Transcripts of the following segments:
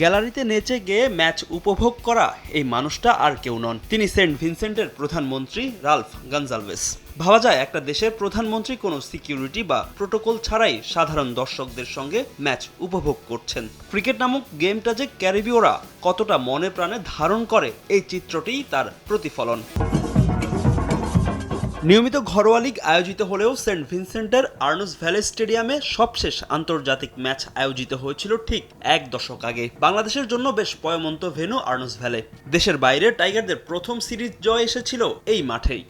গ্যালারিতে নেচে গিয়ে ম্যাচ উপভোগ করা এই মানুষটা আর কেউ নন। তিনি সেন্ট ভিনসেন্টের প্রধানমন্ত্রী রালফ গঞ্জালভেস ভাবা যায় একটা দেশের প্রধানমন্ত্রী কোনো সিকিউরিটি বা প্রোটোকল ছাড়াই সাধারণ দর্শকদের সঙ্গে ম্যাচ উপভোগ করছেন। ক্রিকেট নামক গেমটা যে ক্যারিবীয়রা কতটা মনে প্রাণে ধারণ করে, এই চিত্রটিই তার প্রতিফলন। নিয়মিত ঘরোয়া লীগ আয়োজিত হলেও সেন্ট ভিনসেন্টের আর্নস ভ্যালি স্টেডিয়ামে সবশেষ আন্তর্জাতিক ম্যাচ আয়োজিত হয়েছিল ঠিক এক দশক আগে। বাংলাদেশের জন্য বেশ পয়মন্ত ভেনু আর্নস ভ্যালে। দেশের বাইরে টাইগারদের প্রথম সিরিজ জয় এসেছিল এই মাঠেই।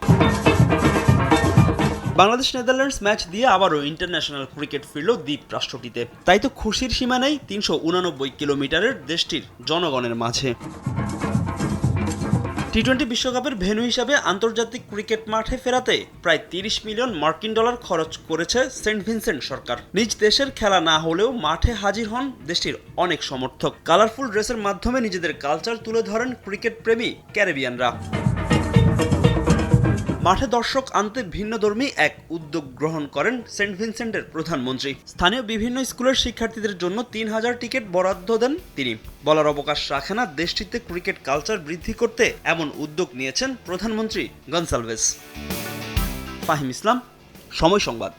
বাংলাদেশ নেদারল্যান্ডস ম্যাচ দিয়ে আবারও ইন্টারন্যাশনাল ক্রিকেট ফিরল দ্বীপ রাষ্ট্রটিতে। তাই তো খুশির সীমা নেই তিনশো উনানব্বই কিলোমিটারের দেশটির জনগণের মাঝে। টি টোয়েন্টি বিশ্বকাপের ভেন্যু হিসাবে আন্তর্জাতিক ক্রিকেট মাঠে ফেরাতে প্রায় তিরিশ মিলিয়ন মার্কিন ডলার খরচ করেছে সেন্ট ভিনসেন্ট সরকার। নিজ দেশের খেলা না হলেও মাঠে হাজির হন দেশটির অনেক সমর্থক। কালারফুল ড্রেসের মাধ্যমে নিজেদের কালচার তুলে ধরেন ক্রিকেট প্রেমী ক্যারিবিয়ানরা। মাঠে দর্শক আনতে ভিন্নধর্মী এক উদ্যোগ গ্রহণ করেন সেন্ট ভিনসেন্টের প্রধানমন্ত্রী। স্থানীয় বিভিন্ন স্কুলের শিক্ষার্থীদের জন্য তিন হাজার টিকিট বরাদ্দ দেন তিনি। বলার অবকাশ রাখে না, দেশটিতে ক্রিকেট কালচার বৃদ্ধি করতে এমন উদ্যোগ নিয়েছেন প্রধানমন্ত্রী গনসালভেস। ফাহিম ইসলাম, সময় সংবাদ।